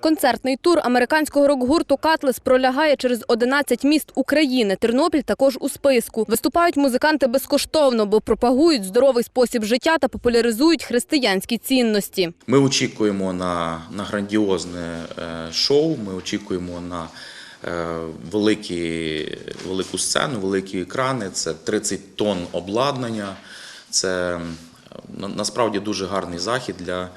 Концертний тур американського рок-гурту Катлес пролягає через 11 міст України. Тернопіль також у списку. Виступають музиканти безкоштовно, бо пропагують здоровий спосіб життя та популяризують християнські цінності. Ми очікуємо на, на грандіозне е, шоу. Ми очікуємо на е, великі, велику сцену, великі екрани. Це 30 тонн обладнання. Це насправді дуже гарний захід для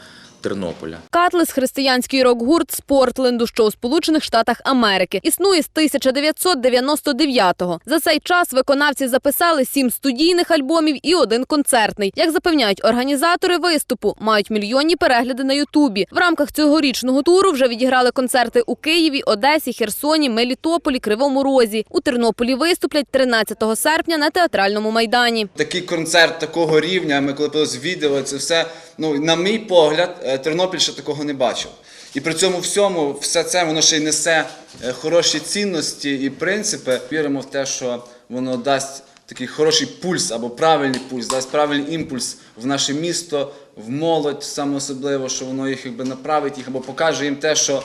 Тернополя. Катлес – християнський рок-гурт з Портленду, що у Сполучених Штатах Америки. Існує з 1999-го. За цей час виконавці записали сім студійних альбомів і один концертний. Як запевняють організатори виступу, мають мільйонні перегляди на Ютубі. В рамках цьогорічного туру вже відіграли концерти у Києві, Одесі, Херсоні, Мелітополі, Кривому Розі. У Тернополі виступлять 13 серпня на театральному майдані. Такий концерт такого рівня, ми коли відео, це все, ну, на мій погляд, е, Тернопіль ще такого не бачив. І при цьому всьому, все це воно ще й несе е, хороші цінності і принципи. Віримо в те, що воно дасть такий хороший пульс або правильний пульс, дасть правильний імпульс в наше місто, в молодь, саме особливо, що воно їх якби направить їх або покаже їм те, що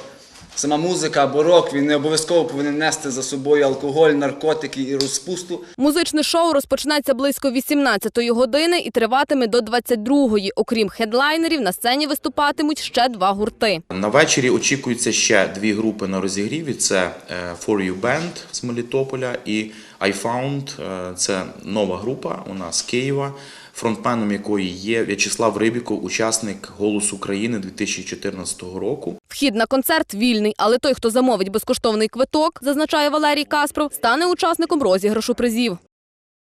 сама музика або рок він не обов'язково повинен нести за собою алкоголь, наркотики і розпусту. Музичне шоу розпочнеться близько 18-ї години і триватиме до 22-ї. Окрім хедлайнерів, на сцені виступатимуть ще два гурти. На вечорі очікується ще дві групи на розігріві: це е, For You Band з Мелітополя і I Found. Е, Це нова група у нас з Києва, фронтменом якої є В'ячеслав Рибіков, учасник «Голос України» 2014 року. Вхід на концерт вільний, але той, хто замовить безкоштовний квиток, зазначає Валерій Каспров, стане учасником розіграшу призів.